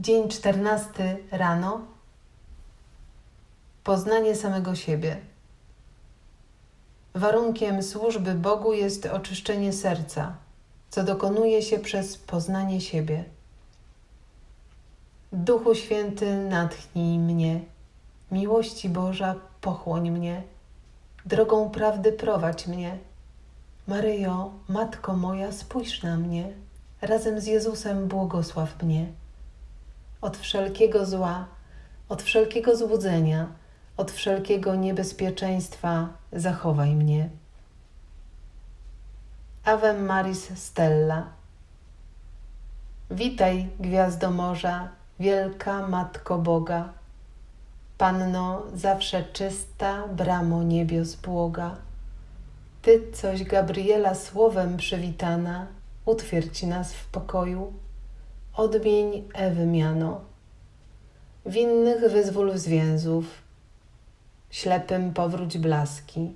Dzień czternasty rano. Poznanie samego siebie. Warunkiem służby Bogu jest oczyszczenie serca, co dokonuje się przez poznanie siebie. Duchu Święty, natchnij mnie. Miłości Boża, pochłoń mnie. Drogą prawdy prowadź mnie. Maryjo, Matko moja, spójrz na mnie. Razem z Jezusem błogosław mnie. Od wszelkiego zła, od wszelkiego złudzenia, od wszelkiego niebezpieczeństwa zachowaj mnie. Ave Maris Stella. Witaj, gwiazdo morza, wielka Matko Boga. Panno zawsze czysta, bramo niebios błoga. Ty coś Gabriela słowem przywitana, utwierdź nas w pokoju, odmień Ewy miano. Winnych wyzwól z ślepym powróć blaski.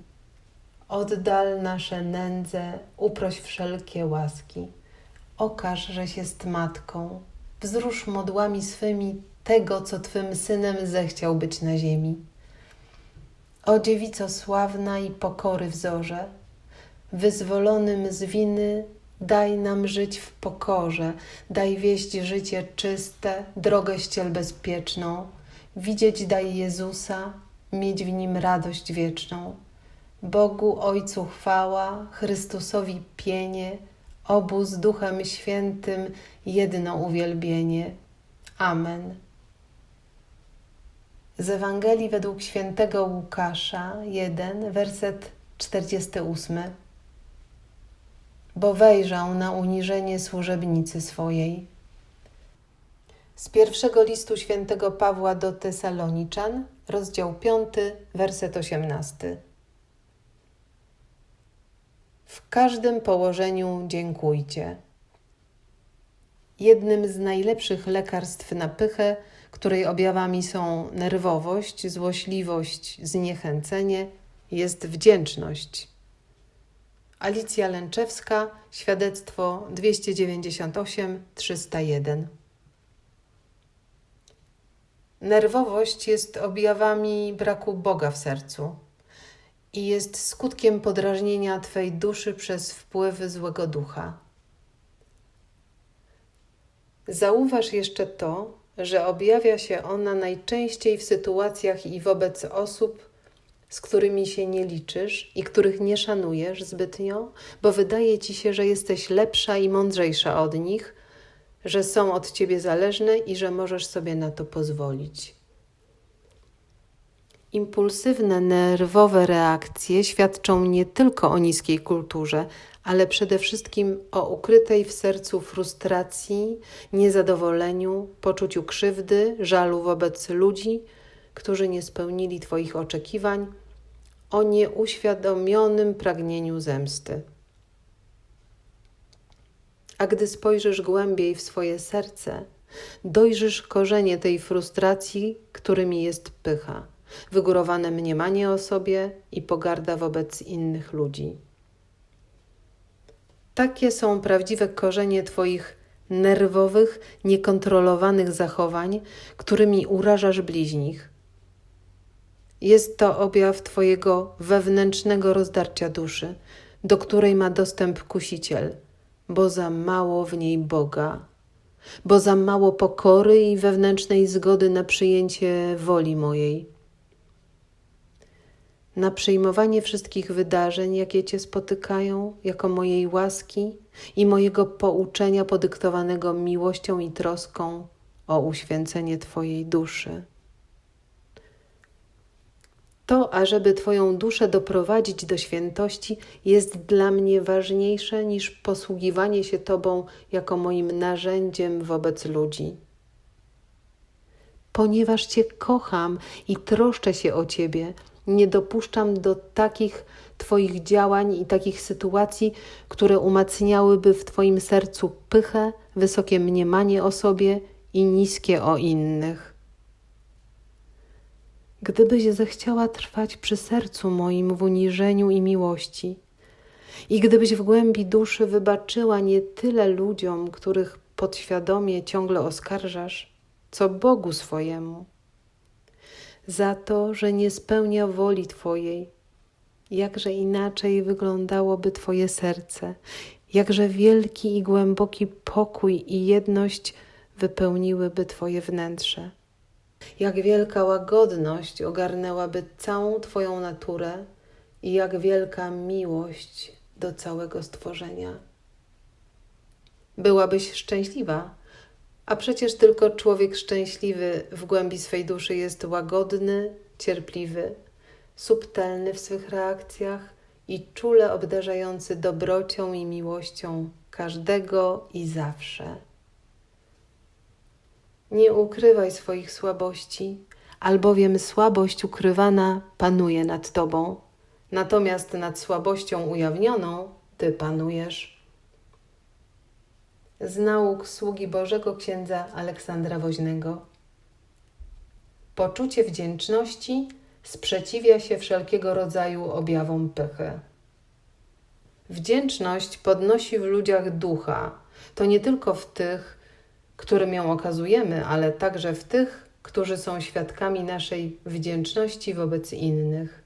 Oddal nasze nędze, uproś wszelkie łaski. Okaż, żeś jest matką, wzrusz modłami swymi tego, co Twym synem zechciał być na ziemi. O dziewico sławna i pokory wzorze, wyzwolonym z winy daj nam żyć w pokorze, daj wieść życie czyste, drogę ściel bezpieczną, widzieć daj Jezusa, mieć w nim radość wieczną. Bogu Ojcu chwała, Chrystusowi pienie, obu z Duchem Świętym jedno uwielbienie. Amen. Z Ewangelii według świętego Łukasza 1, werset 48. Bo wejrzał na uniżenie służebnicy swojej. Z pierwszego listu świętego Pawła do Tesaloniczan, rozdział 5, werset 18. W każdym położeniu dziękujcie. Jednym z najlepszych lekarstw na pychę, której objawami są nerwowość, złośliwość, zniechęcenie, jest wdzięczność. Alicja Lęczewska, świadectwo 298-301. Nerwowość jest objawami braku Boga w sercu i jest skutkiem podrażnienia Twej duszy przez wpływy złego ducha. Zauważ jeszcze to, że objawia się ona najczęściej w sytuacjach i wobec osób, z którymi się nie liczysz i których nie szanujesz zbytnio, bo wydaje ci się, że jesteś lepsza i mądrzejsza od nich, że są od ciebie zależne i że możesz sobie na to pozwolić. Impulsywne, nerwowe reakcje świadczą nie tylko o niskiej kulturze, ale przede wszystkim o ukrytej w sercu frustracji, niezadowoleniu, poczuciu krzywdy, żalu wobec ludzi, którzy nie spełnili Twoich oczekiwań, o nieuświadomionym pragnieniu zemsty. A gdy spojrzysz głębiej w swoje serce, dojrzysz korzenie tej frustracji, którymi jest pycha, wygórowane mniemanie o sobie i pogarda wobec innych ludzi. Takie są prawdziwe korzenie Twoich nerwowych, niekontrolowanych zachowań, którymi urażasz bliźnich. Jest to objaw Twojego wewnętrznego rozdarcia duszy, do której ma dostęp kusiciel, bo za mało w niej Boga, bo za mało pokory i wewnętrznej zgody na przyjęcie woli mojej na przyjmowanie wszystkich wydarzeń, jakie Cię spotykają, jako mojej łaski i mojego pouczenia podyktowanego miłością i troską o uświęcenie Twojej duszy. To, ażeby Twoją duszę doprowadzić do świętości, jest dla mnie ważniejsze niż posługiwanie się Tobą jako moim narzędziem wobec ludzi. Ponieważ Cię kocham i troszczę się o Ciebie, nie dopuszczam do takich Twoich działań i takich sytuacji, które umacniałyby w Twoim sercu pychę, wysokie mniemanie o sobie i niskie o innych. Gdybyś zechciała trwać przy sercu moim w uniżeniu i miłości, i gdybyś w głębi duszy wybaczyła nie tyle ludziom, których podświadomie ciągle oskarżasz, co Bogu swojemu. Za to, że nie spełnia woli Twojej, jakże inaczej wyglądałoby Twoje serce, jakże wielki i głęboki pokój i jedność wypełniłyby Twoje wnętrze. Jak wielka łagodność ogarnęłaby całą Twoją naturę i jak wielka miłość do całego stworzenia. Byłabyś szczęśliwa, a przecież tylko człowiek szczęśliwy w głębi swej duszy jest łagodny, cierpliwy, subtelny w swych reakcjach i czule obdarzający dobrocią i miłością każdego i zawsze. Nie ukrywaj swoich słabości, albowiem słabość ukrywana panuje nad tobą, natomiast nad słabością ujawnioną ty panujesz. Z nauk sługi Bożego księdza Aleksandra Woźnego. Poczucie wdzięczności sprzeciwia się wszelkiego rodzaju objawom pychy. Wdzięczność podnosi w ludziach ducha, to nie tylko w tych, którym ją okazujemy, ale także w tych, którzy są świadkami naszej wdzięczności wobec innych.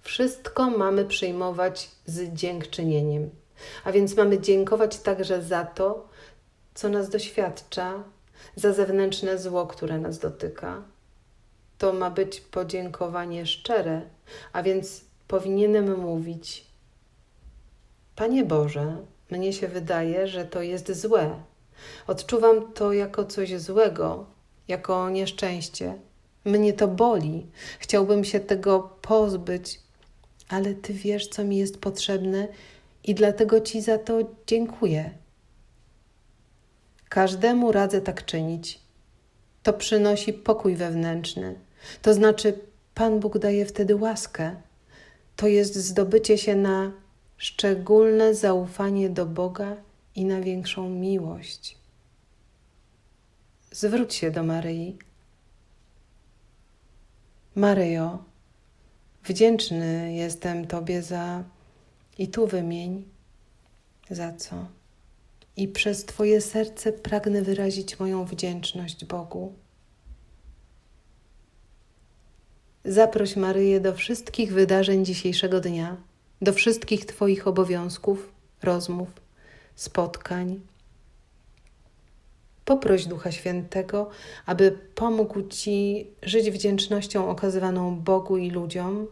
Wszystko mamy przyjmować z dziękczynieniem, a więc mamy dziękować także za to, co nas doświadcza, za zewnętrzne zło, które nas dotyka. To ma być podziękowanie szczere, a więc powinienem mówić: Panie Boże, mnie się wydaje, że to jest złe. Odczuwam to jako coś złego, jako nieszczęście. Mnie to boli. Chciałbym się tego pozbyć, ale Ty wiesz, co mi jest potrzebne i dlatego Ci za to dziękuję. Każdemu radzę tak czynić. To przynosi pokój wewnętrzny. To znaczy, Pan Bóg daje wtedy łaskę. To jest zdobycie się na szczególne zaufanie do Boga i na większą miłość. Zwróć się do Maryi. Maryjo, wdzięczny jestem Tobie za i tu wymień za co. I przez Twoje serce pragnę wyrazić moją wdzięczność Bogu. Zaproś Maryję do wszystkich wydarzeń dzisiejszego dnia, do wszystkich Twoich obowiązków, rozmów, spotkań. Poproś Ducha Świętego, aby pomógł Ci żyć wdzięcznością okazywaną Bogu i ludziom,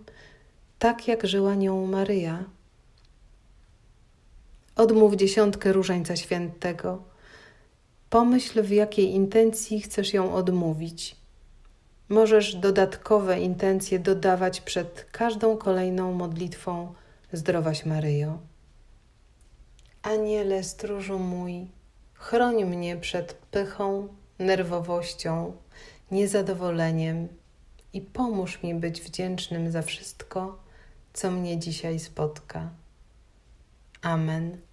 tak jak żyła nią Maryja. Odmów dziesiątkę różańca świętego. Pomyśl, w jakiej intencji chcesz ją odmówić. Możesz dodatkowe intencje dodawać przed każdą kolejną modlitwą Zdrowaś Maryjo. Aniele stróżu mój, chroń mnie przed pychą, nerwowością, niezadowoleniem i pomóż mi być wdzięcznym za wszystko, co mnie dzisiaj spotka. Amen.